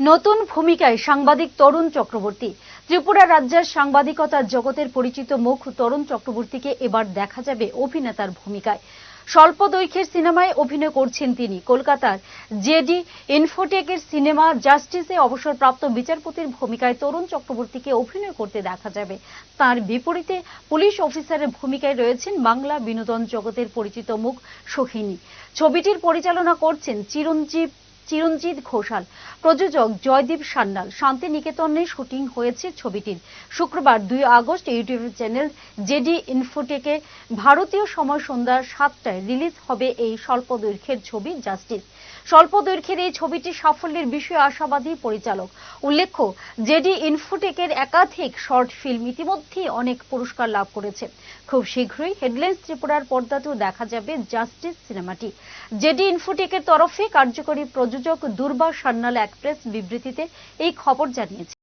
নতুন ভূমিকায় সাংবাদিক তরুণ চক্রবর্তী। ত্রিপুরা রাজ্যের সাংবাদিকতার জগতের পরিচিত মুখ তরুণ চক্রবর্তীকে এবার দেখা যাবে অভিনেতার ভূমিকায়। স্বল্প দৈর্ঘ্যের সিনেমায় অভিনয় করছেন তিনি। কলকাতার জেডি ইনফোটেকের সিনেমা জাস্টিসে অবসরপ্রাপ্ত বিচারপতির ভূমিকায় তরুণ চক্রবর্তীকে অভিনয় করতে দেখা যাবে। তার বিপরীতে পুলিশ অফিসারের ভূমিকায় রয়েছেন বাংলা বিনোদন জগতের পরিচিত মুখ সোহিনী। ছবিটির পরিচালনা করছেন চিরঞ্জীব চিরঞ্জিত ঘোষাল। প্রযোজক জয়দীপ সান্যাল। শান্তিনিকেতনে শুটিং হয়েছে ছবিটির। শুক্রবার দুই আগস্ট ইউটিউব চ্যানেল জেডি ইনফোটেকে ভারতীয় সময় সন্ধ্যা সাতটায় রিলিজ হবে এই স্বল্প দৈর্ঘ্যের ছবি জাস্টিস। স্বল্প দৈর্ঘ্যের এই ছবিটি সাফল্যের বিষয়ে আশাবাদী পরিচালক। উল্লেখ্য, জেডি ইনফোটেকের একাধিক শর্ট ফিল্ম ইতিমধ্যেই অনেক পুরস্কার লাভ করেছে। খুব শীঘ্রই হেডলাইন্স ত্রিপুরার পর্দাতেও দেখা যাবে জাস্টিস সিনেমাটি। জেডি ইনফোটেকের তরফে কার্যকরী প্রযোজক দুর্বা সান্যাল এক প্রেস বিবৃতিতে এই খবর জানিয়েছে।